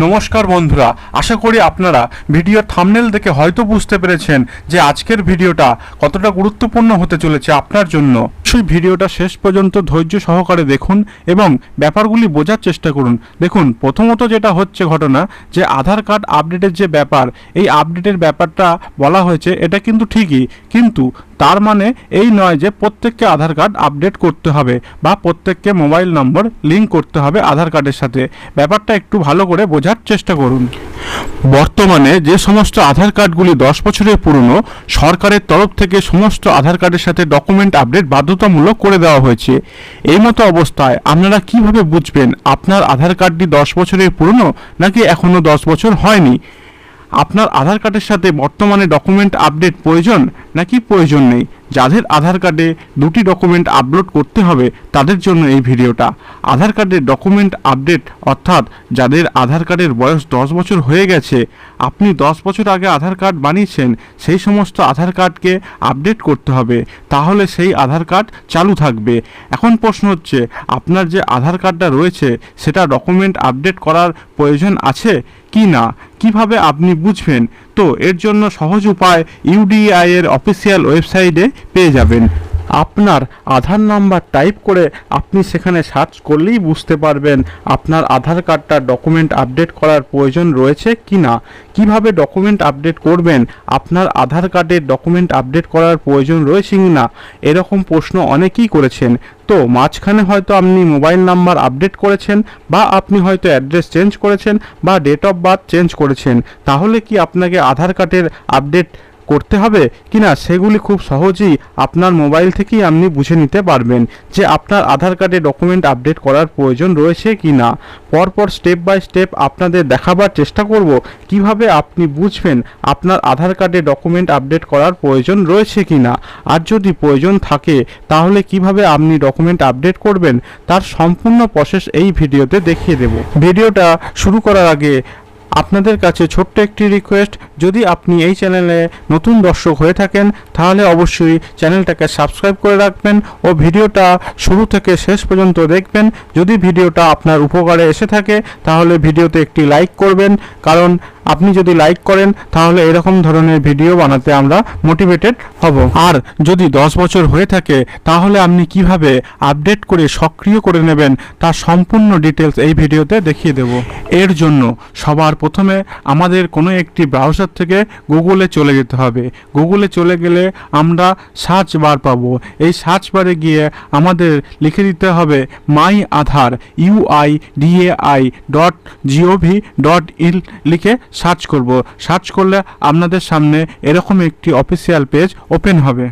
নমস্কার বন্ধুরা, আশা করি আপনারা ভিডিওর থামনেল দেখে হয়তো বুঝতে পেরেছেন যে আজকের ভিডিওটা কতটা গুরুত্বপূর্ণ হতে চলেছে আপনার জন্য। সেই ভিডিওটা শেষ পর্যন্ত ধৈর্য সহকারে দেখুন এবং ব্যাপারগুলি বোঝার চেষ্টা করুন। দেখুন, প্রথমত যেটা হচ্ছে ঘটনা যে আধার কার্ড আপডেটের যে ব্যাপার, এই আপডেটের ব্যাপারটা বলা হয়েছে, এটা কিন্তু ঠিকই। কিন্তু তার মানে এই নয় যে প্রত্যেককে আধার কার্ড আপডেট করতে হবে বা প্রত্যেককে মোবাইল নম্বর লিঙ্ক করতে হবে আধার কার্ডের সাথে। ব্যাপারটা একটু ভালো করে বোঝার চেষ্টা করুন। বর্তমানে যে সমস্ত আধার কার্ডগুলি দশ বছরের পুরনো, সরকারের তরফ থেকে সমস্ত আধার কার্ডের সাথে ডকুমেন্ট আপডেট বাধ্যতামূলক করে দেওয়া হয়েছে। এই মতো অবস্থায় আপনারা কীভাবে বুঝবেন আপনার আধার কার্ডটি দশ বছরের পুরনো নাকি এখনও দশ বছর হয়নি? আপনার আধার কার্ডের সাথে বর্তমানে ডকুমেন্ট আপডেট প্রয়োজন নাকি প্রয়োজন নেই? যাদের আধার কার্ডে দুটি ডকুমেন্ট আপলোড করতে হবে তাদের জন্য এই ভিডিওটা। আধার কার্ডের ডকুমেন্ট আপডেট অর্থাৎ যাদের আধার কার্ডের বয়স দশ বছর হয়ে গেছে, আপনি দশ বছর আগে আধার কার্ড বানিয়েছেন, সেই সমস্ত আধার কার্ডকে আপডেট করতে হবে। তাহলে সেই আধার কার্ড চালু থাকবে। এখন প্রশ্ন হচ্ছে, আপনার যে আধার কার্ডটা রয়েছে, সেটা ডকুমেন্ট আপডেট করার প্রয়োজন আছে? কি না, কীভাবে আপনি বুঝবেন? তো এর জন্য সহজ উপায় ইউডিআই এর অফিসিয়াল ওয়েবসাইটে পেয়ে যাবেন। আপনার আধার নাম্বার টাইপ করে আপনি সেখানে সার্চ করলেই বুঝতে পারবেন আপনার আধার কার্ডটা ডকুমেন্ট আপডেট করার প্রয়োজন রয়েছে কি না। কীভাবে ডকুমেন্ট আপডেট করবেন, আপনার আধার কার্ডের ডকুমেন্ট আপডেট করার প্রয়োজন রয়েছে কি না, এরকম প্রশ্ন অনেকেই করেছেন। তো মাঝখানে হয়তো আপনি মোবাইল নাম্বার আপডেট করেছেন বা আপনি হয়তো অ্যাড্রেস চেঞ্জ করেছেন বা ডেট অফ বার্থ চেঞ্জ করেছেন, তাহলে কি আপনাকে আধার কার্ডের আপডেট করতে হবে কিনা সেগুলি খুব সহজেই আপনার মোবাইল থেকেই আপনি বুঝে নিতে পারবেন যে আপনার আধার কার্ডে ডকুমেন্ট আপডেট করার প্রয়োজন রয়েছে কি না পরপর স্টেপ বাই স্টেপ আপনাদের দেখাবার চেষ্টা করব কীভাবে আপনি বুঝবেন আপনার আধার কার্ডে ডকুমেন্ট আপডেট করার প্রয়োজন রয়েছে কি না আর যদি প্রয়োজন থাকে, তাহলে কীভাবে আপনি ডকুমেন্ট আপডেট করবেন, তার সম্পূর্ণ প্রসেস এই ভিডিওতে দেখিয়ে দেব। ভিডিওটা শুরু করার আগে আপনাদের কাছে ছোট্ট একটি রিকোয়েস্ট যদি আপনি এই চ্যানেলে নতুন দর্শক হয়ে থাকেন, তাহলে অবশ্যই চ্যানেলটাকে সাবস্ক্রাইব করে রাখবেন ও ভিডিওটা শুরু থেকে শেষ পর্যন্ত দেখবেন। যদি ভিডিওটা আপনার উপকারে এসে থাকে, তাহলে ভিডিওতে একটি লাইক করবেন, কারণ আপনি যদি লাইক করেন, তাহলে এরকম ধরনের ভিডিও বানাতে আমরা মোটিভেটেড হব। আর যদি দশ বছর হয়ে থাকে, তাহলে আপনি কীভাবে আপডেট করে সক্রিয় করে নেবেন তার সম্পূর্ণ ডিটেলস এই ভিডিওতে দেখিয়ে দেব। এর জন্য সবার প্রথমে আমাদের কোনো একটি ব্রাউজার থেকে গুগলে চলে যেতে হবে। গুগলে চলে গেলে আমরা সার্চ বার পাবো। এই সার্চ বারে গিয়ে আমাদের লিখে দিতে হবে my Aadhaar UI DAI dot GOV dot in লিখে সার্চ করব। সার্চ করলে আপনাদের সামনে এরকম একটি অফিসিয়াল পেজ ওপেন হবে।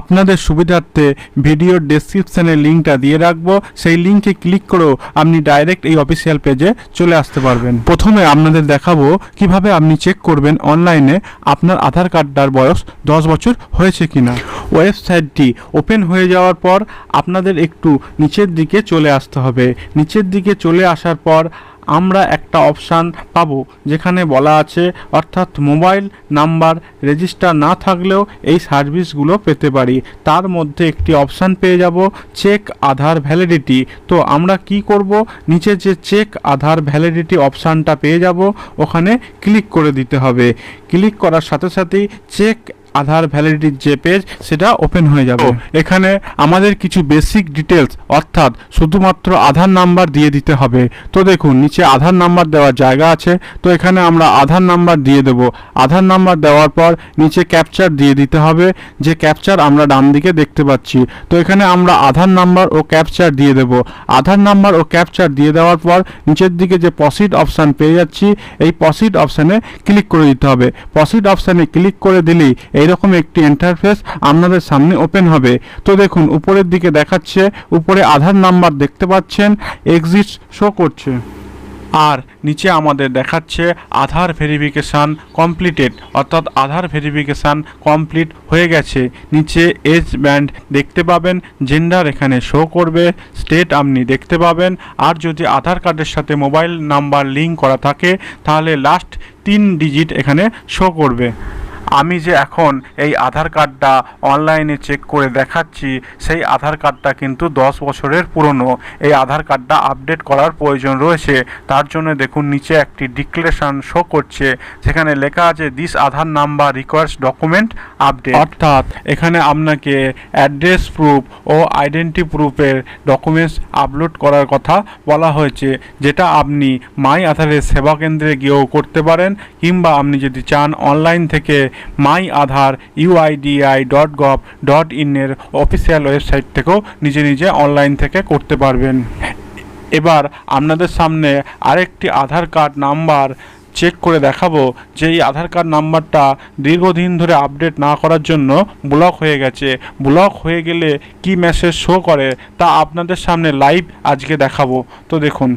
আপনাদের সুবিধার্থে ভিডিওর ডেসক্রিপশানে লিঙ্কটা দিয়ে রাখব। সেই লিঙ্কে ক্লিক করেও আপনি ডাইরেক্ট এই অফিসিয়াল পেজে চলে আসতে পারবেন। প্রথমে আপনাদের দেখাবো কীভাবে আপনি চেক করবেন অনলাইনে আপনার আধার কার্ডটার বয়স দশ বছর হয়েছে কিনা। ওয়েবসাইটটি ওপেন হয়ে যাওয়ার পর আপনাদের একটু নিচের দিকে চলে আসতে হবে। নিচের দিকে চলে আসার পর আমরা একটা অপশান পাবো, যেখানে বলা আছে, অর্থাৎ মোবাইল নাম্বার রেজিস্টার না থাকলেও এই সার্ভিসগুলো পেতে পারি। তার মধ্যে একটি অপশান পেয়ে যাব, চেক আধার ভ্যালিডিটি। তো আমরা কি করব? নিচে যে চেক আধার ভ্যালিডিটি অপশানটা পেয়ে যাব, ওখানে ক্লিক করে দিতে হবে। ক্লিক করার সাথে সাথেই চেক আধার ভ্যালিডিটির যে পেজ সেটা ওপেন হয়ে যাবে। এখানে আমাদের কিছু বেসিক ডিটেলস অর্থাৎ শুধুমাত্র আধার নাম্বার দিয়ে দিতে হবে। তো দেখুন নিচে আধার নাম্বার দেওয়ার জায়গা আছে। তো এখানে আমরা আধার নাম্বার দিয়ে দেব। আধার নাম্বার দেওয়ার পর নিচে ক্যাপচার দিয়ে দিতে হবে। যে ক্যাপচার আমরা ডান দিকে দেখতে পাচ্ছি। তো এখানে আমরা আধার নাম্বার ও ক্যাপচার দিয়ে দেব। আধার নাম্বার ও ক্যাপচার দিয়ে দেওয়ার পর নিচের দিকে যে পসিড অপশান পেয়ে যাচ্ছি এই পসিড অপশানে ক্লিক করে দিতে হবে। পসিড অপশানে ক্লিক করে দিলেই এইরকম একটি ইন্টারফেস আপনাদের সামনে ওপেন হবে। তো দেখুন, উপরের দিকে দেখাচ্ছে, উপরে আধার নাম্বার দেখতে পাচ্ছেন এক্সিট শো করছে। আর নিচে আমাদের দেখাচ্ছে আধার ভেরিফিকেশান কমপ্লিটেড অর্থাৎ আধার ভেরিফিকেশান কমপ্লিট হয়ে গেছে। নিচে এজ ব্যান্ড দেখতে পাবেন জেন্ডার এখানে শো করবে স্টেট আপনি দেখতে পাবেন। আর যদি আধার কার্ডের সাথে মোবাইল নাম্বার লিঙ্ক করা থাকে, তাহলে লাস্ট তিন ডিজিট এখানে শো করবে। আমি যে এখন এই আধার কার্ডটা অনলাইনে চেক করে দেখাচ্ছি, সেই আধার কার্ডটা কিন্তু দশ বছরের পুরনো। এই আধার কার্ডটা আপডেট করার প্রয়োজন রয়েছে। তার জন্য দেখুন, নিচে একটি ডিক্লারেশন শো করছে সেখানে লেখা আছে this Aadhaar number requires document update অর্থাৎ এখানে আপনাকে অ্যাড্রেস প্রুফ ও আইডেন্টি প্রুফের ডকুমেন্টস আপলোড করার কথা বলা হয়েছে, যেটা আপনি মাই আধারের সেবা কেন্দ্রে গিয়েও করতে পারেন, কিংবা আপনি যদি চান অনলাইন থেকে my Aadhaar UIDAI dot gov dot ইনের অফিসিয়াল ওয়েবসাইট থেকেও নিজে নিজে অনলাইন থেকে করতে পারবেন। এবার আপনাদের সামনে আরেকটি আধার কার্ড নাম্বার চেক করে দেখাবো। যে এই আধার কার্ড নাম্বারটা দীর্ঘদিন ধরে আপডেট না করার জন্য ব্লক হয়ে গেছে। ব্লক হয়ে গেলে কি মেসেজ শো করে তা আপনাদের সামনে লাইভ আজকে দেখাবো। তো দেখুন।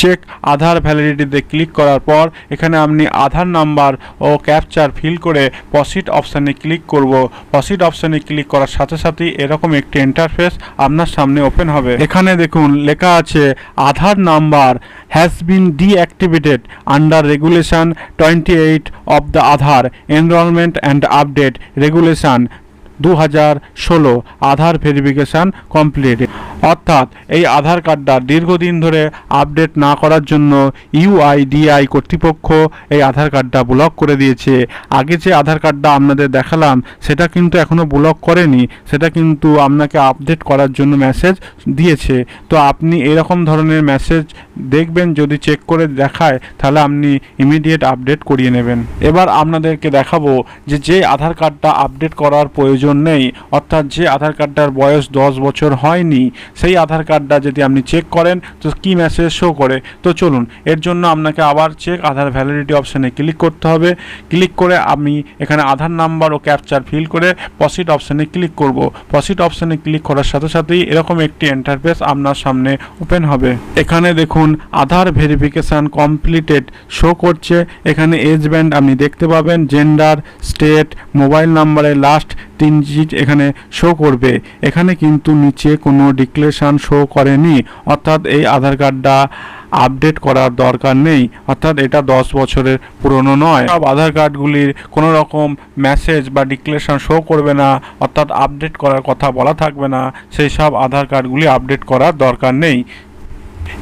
চেক আধার ভ্যালিডিটিতে ক্লিক করার পর, এখানে আপনি আধার নাম্বার ও ক্যাপচার ফিল করে পসিট অপশানে ক্লিক করব। পসিট অপশানে ক্লিক করার সাথে সাথেই এরকম একটি ইন্টারফেস আপনার সামনে ওপেন হবে। এখানে দেখুন, লেখা আছে Aadhaar number has been deactivated under regulation twenty eight of the Aadhaar enrolment and update regulation দু হাজার ষোলো আধার ভেরিফিকেশান কমপ্লিট অর্থাৎ এই আধার কার্ডটা দীর্ঘদিন ধরে আপডেট না করার জন্য ইউআইডিআই কর্তৃপক্ষ এই আধার কার্ডটা ব্লক করে দিয়েছে। আগে যে আধার কার্ডটা আপনাদের দেখালাম, সেটা কিন্তু এখনও ব্লক করেনি। সেটা কিন্তু আপনাকে আপডেট করার জন্য মেসেজ দিয়েছে। তো আপনি এরকম ধরনের মেসেজ দেখবেন, যদি চেক করে দেখায়, তাহলে আপনি ইমিডিয়েট আপডেট করিয়ে নেবেন। এবার আপনাদেরকে দেখাবো যে যে আধার কার্ডটা আপডেট করার প্রয়োজন নেই অর্থাৎ যে আধার কার্ডটার বয়স দশ বছর হয়নি, সেই আধার কার্ডটা যদি আপনি চেক করেন, তো কি মেসেজ শো করে? তো চলুন, এর জন্য আপনাকে আবার চেক আধার ভ্যালিডিটি অপশানে ক্লিক করতে হবে। ক্লিক করে আমি এখানে আধার নাম্বার ও ক্যাপচার ফিল করে পসিট অপশানে ক্লিক করব। পসিট অপশানে ক্লিক করার সাথে সাথেই এরকম একটি ইন্টারফেস আপনার সামনে ওপেন হবে। এখানে দেখুন, আধার ভেরিফিকেশান কমপ্লিটেড শো করছে। এখানে এজ ব্যান্ড আপনি দেখতে পাবেন জেন্ডার স্টেট মোবাইল নাম্বারের লাস্ট তিন ডিজিট এখানে শো করবে। এখানে কিন্তু নিচে কোনো ডিক্লেরেশন শো করেনি। অর্থাৎ এই আধার কার্ডটা আপডেট করার দরকার নেই। অর্থাৎ এটা দশ বছরের পুরনো নয়। সব আধার কার্ডগুলির কোনো রকম মেসেজ বা ডিক্লেরেশন শো করবে না। অর্থাৎ আপডেট করার কথা বলা থাকবে না। সেই সব আধার কার্ডগুলি আপডেট করার দরকার নেই।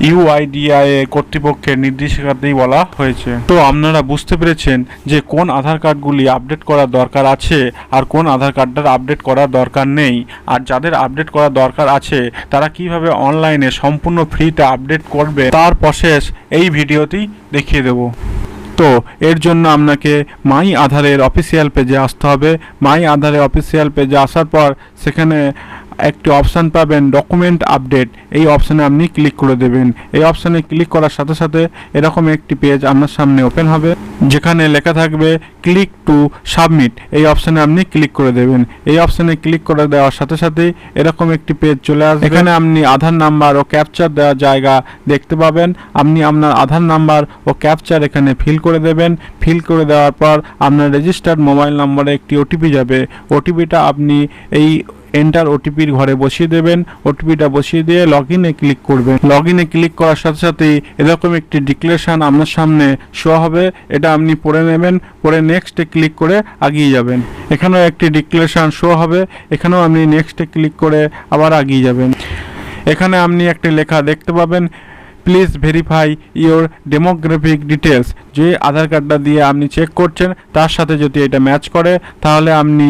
ইউআইডিআই কর্তৃপক্ষের নির্দেশিকাতেই বলা হয়েছে। তো আপনারা বুঝতে পেরেছেন যে কোন আধার কার্ডগুলি আপডেট করার দরকার আছে আর কোন আধার কার্ডটার আপডেট করার দরকার নেই। আর যাদের আপডেট করার দরকার আছে, তারা কীভাবে অনলাইনে সম্পূর্ণ ফ্রিতে আপডেট করবে তার প্রসেস এই ভিডিওতেই দেখিয়ে দেবো। তো এর জন্য আপনাকে মাই আধারের অফিসিয়াল পেজে আসতে হবে। মাই আধারের অফিসিয়াল পেজে আসার পর সেখানে একটি অপশান পাবেন ডকুমেন্ট আপডেট। এই অপশানে আপনি ক্লিক করে দেবেন। এই অপশানে ক্লিক করার সাথে সাথে এরকম একটি পেজ আপনার সামনে ওপেন হবে, যেখানে লেখা থাকবে ক্লিক টু সাবমিট। এই অপশানে আপনি ক্লিক করে দেবেন। এই অপশানে ক্লিক করে দেওয়ার সাথে সাথে এরকম একটি পেজ চলে আসবে। এখানে আপনি আধার নাম্বার ও ক্যাপচার দেওয়ার জায়গা দেখতে পাবেন। আপনি আপনার আধার নাম্বার ও ক্যাপচার এখানে ফিল করে দেবেন। ফিল করে দেওয়ার পর আপনার রেজিস্টার্ড মোবাইল নম্বরে একটি ওটিপি যাবে। ওটিপিটা আপনি এই এন্টার ওটিপির ঘরে বসিয়ে দেবেন। ওটিপিটা বসিয়ে দিয়ে লগ ইনে ক্লিক করবেন। লগ ইনে ক্লিক করার সাথে সাথেই এরকম একটি ডিক্লারেশন আপনার সামনে শো হবে। এটা আপনি পড়ে নেবেন পরে নেক্সটে ক্লিক করে আগিয়ে যাবেন। এখানেও একটি ডিক্লারেশন শো হবে। এখানেও আপনি নেক্সটে ক্লিক করে আবার আগিয়ে যাবেন। এখানে আপনি একটি লেখা দেখতে পাবেন please verify your demographic details যে আধার কার্ডটা দিয়ে আপনি চেক করছেন, তার সাথে যদি এটা ম্যাচ করে, তাহলে আপনি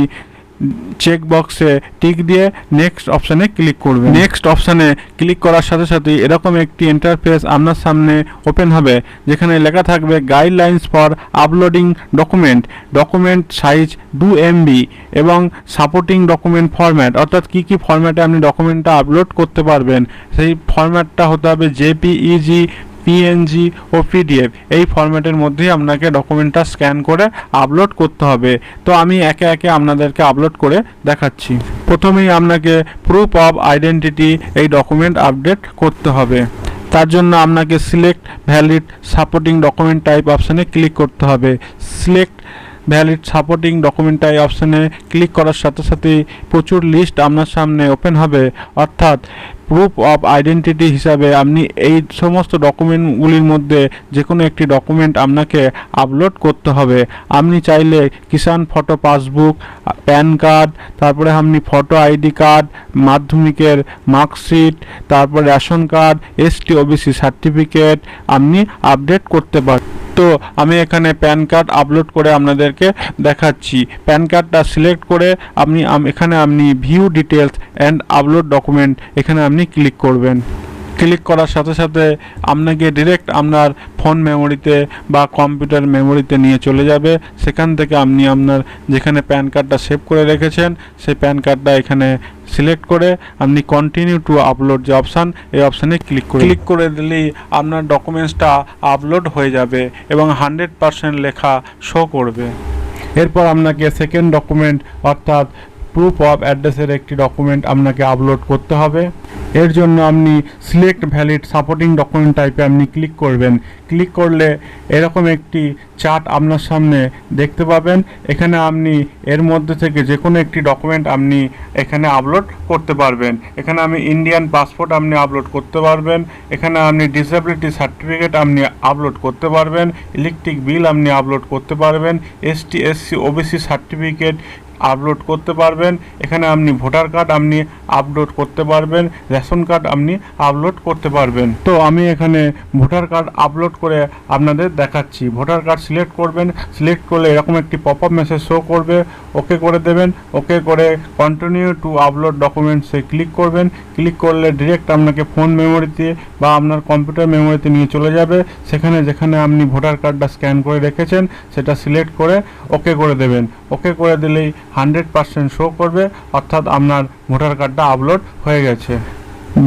চেক বক্সে টিক দিয়ে নেক্সট অপশানে ক্লিক করবেন। নেক্সট অপশানে ক্লিক করার সাথে সাথে এরকম একটি ইন্টারফেস আপনার সামনে ওপেন হবে, যেখানে লেখা থাকবে guidelines for uploading document document size দু এমবি এবং সাপোর্টিং ডকুমেন্ট ফরম্যাট অর্থাৎ কী কী ফরম্যাটে আপনি ডকুমেন্টটা আপলোড করতে পারবেন, সেই ফরম্যাটটা হতে হবে জেপিইজি পিএনজি ও পিডিএফ এই ফরম্যাটের মধ্যেই আপনাকে ডকুমেন্টটা স্ক্যান করে আপলোড করতে হবে। তো আমি একে একে আপনাদেরকে আপলোড করে দেখাচ্ছি। প্রথমেই আপনাকে প্রুফ অফ আইডেন্টিটি এই ডকুমেন্ট আপডেট করতে হবে। তার জন্য আপনাকে select valid supporting document type অপশানে ক্লিক করতে হবে। Select valid supporting document type অপশানে ক্লিক করার সাথে সাথে প্রচুর লিস্ট আপনার সামনে ওপেন হবে। অর্থাৎ প্রুফ অফ আইডেন্টিটি হিসাবে আপনি এই সমস্ত ডকুমেন্টগুলির মধ্যে যে কোনো একটি ডকুমেন্ট আপনাকে আপলোড করতে হবে। আপনি চাইলে Kisan photo passbook PAN card তারপরে আপনি ফটো আইডি কার্ড মাধ্যমিকের মার্কশিট তারপর ration card ST OBC certificate আপনি আপডেট করতে পারেন তো আমি এখানে প্যান কার্ড আপলোড করে আপনাদেরকে দেখাচ্ছি। প্যান কার্ডটা সিলেক্ট করে আপনি এখানে আপনি view details and upload document এখানে আপনি ক্লিক করবেন। ক্লিক করার সাথে সাথে আপনাকে ডিরেক্ট আপনার ফোন মেমোরিতে বা কম্পিউটার মেমোরিতে নিয়ে চলে যাবে। সেখান থেকে আপনি আপনার যেখানে প্যান কার্ডটা সেভ করে রেখেছেন সেই প্যান কার্ডটা এখানে সিলেক্ট করে আপনি কন্টিনিউ টু আপলোড যে অপশান এই অপশানে ক্লিক করে ক্লিক করে দিলেই আপনার ডকুমেন্টসটা আপলোড হয়ে যাবে এবং হান্ড্রেড পারসেন্ট লেখা শো করবে। এরপর আপনাকে সেকেন্ড ডকুমেন্ট অর্থাৎ প্রুফ অফ অ্যাড্রেসের একটি ডকুমেন্ট আপনাকে আপলোড করতে হবে। এর জন্য আপনি সিলেক্ট ভ্যালিড সাপোর্টিং ডকুমেন্ট টাইপে আপনি ক্লিক করবেন। ক্লিক করলে এরকম একটি চার্ট আপনার সামনে দেখতে পাবেন। এখানে আপনি এর মধ্যে থেকে যে কোনো একটি ডকুমেন্ট আপনি এখানে আপলোড করতে পারবেন। এখানে আমি ইন্ডিয়ান পাসপোর্ট আপনি আপলোড করতে পারবেন। এখানে আপনি ডিসেবিলিটি সার্টিফিকেট আপনি আপলোড করতে পারবেন। ইলেকট্রিক বিল আপনি আপলোড করতে পারবেন। ST SC OBC certificate upload করতে পারবেন। এখানে আপনি ভোটার কার্ড আপনি আপলোড করতে পারবেন। রেশন কার্ড আপনি আপলোড করতে পারবেন। তো আমি এখানে ভোটার কার্ড আপলোড করে আপনাদের দেখাচ্ছি। ভোটার কার্ড সিলেক্ট করবেন। সিলেক্ট করলে এরকম একটি পপ আপ মেসেজ শো করবে। ওকে করে দেবেন। ওকে করে কন্টিনিউ টু আপলোড ডকুমেন্টসে ক্লিক করবেন। ক্লিক করলে ডিরেক্ট আপনাকে ফোন মেমোরিতে বা আপনার কম্পিউটার মেমোরিতে নিয়ে চলে যাবে। সেখানে যেখানে আপনি ভোটার কার্ডটা স্ক্যান করে রেখেছেন, সেটা সিলেক্ট করে ওকে করে দেবেন। ওকে করে দিলেই হান্ড্রেড পার্সেন্ট শো করবে, অর্থাৎ আপনার ভোটার কার্ডটা আপলোড হয়ে গেছে।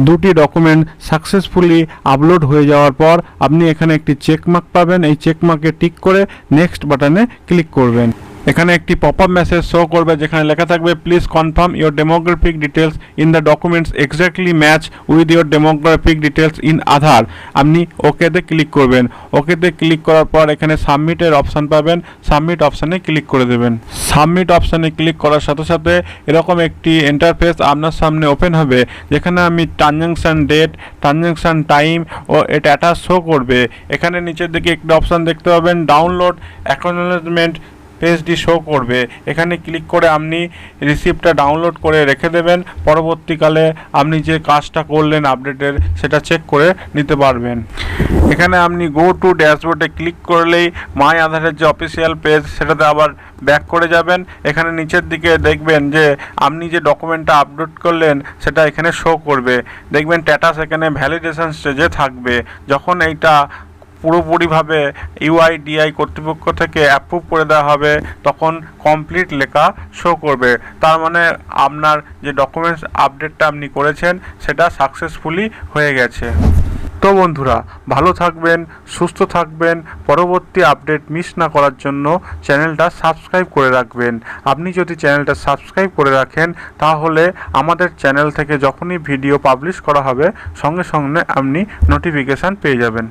দুটি ডকুমেন্ট সাকসেসফুলি আপলোড হয়ে যাওয়ার পর আপনি এখানে একটি চেকমার্ক পাবেন। এই চেকমার্কে টিক করে নেক্সট বাটনে ক্লিক করবেন। এখানে একটি পপ আপ মেসেজ শো করবে যেখানে লেখা থাকবে please confirm your demographic details in the documents exactly match with your demographic details in Aadhaar আপনি ওকেতে ক্লিক করবেন। ওকেতে ক্লিক করার পর এখানে সাবমিটের অপশান পাবেন। সাবমিট অপশানে ক্লিক করে দেবেন। সাবমিট অপশানে ক্লিক করার সাথে সাথে এরকম একটি ইন্টারফেস আপনার সামনে ওপেন হবে, যেখানে আমি ট্রানজ্যাকশান ডেট ট্রানজ্যাকশান টাইম ও এটা শো করবে। এখানে নিচের দিকে একটি অপশান দেখতে পাবেন ডাউনলোড অ্যাকনোলেজমেন্ট পেজটি শো করবে। এখানে ক্লিক করে আপনি রিসিপ্টটা ডাউনলোড করে রেখে দেবেন। পরবর্তীকালে আপনি যে কাজটা করলেন আপডেটের সেটা চেক করে নিতে পারবেন। এখানে আপনি গো টু ড্যাশবোর্ডে ক্লিক করলেই মাই আধারের যে অফিসিয়াল পেজ সেটাতে আবার ব্যাক করে যাবেন। এখানে নিচের দিকে দেখবেন যে আপনি যে ডকুমেন্টটা আপলোড করলেন, সেটা এখানে শো করবে। দেখবেন স্ট্যাটাস এখানে ভ্যালিডেশন স্টেজে থাকবে। যখন এইটা পুরোপুরিভাবে ইউআইডিআই কর্তৃপক্ষ থেকে অ্যাপ্রুভ করে দেওয়া হবে, তখন কমপ্লিট লেখা শো করবে। তার মানে আপনার যে ডকুমেন্টস আপডেটটা আপনি করেছেন, সেটা সাকসেসফুলি হয়ে গেছে। তো বন্ধুরা, ভালো থাকবেন, সুস্থ থাকবেন, পরবর্তী আপডেট মিস না করার জন্য চ্যানেলটা সাবস্ক্রাইব করে রাখবেন। আপনি যদি চ্যানেলটা সাবস্ক্রাইব করে রাখেন, তাহলে আমাদের চ্যানেল থেকে যখনই ভিডিও পাবলিশ করা হবে, সঙ্গে সঙ্গে আপনি নোটিফিকেশান পেয়ে যাবেন।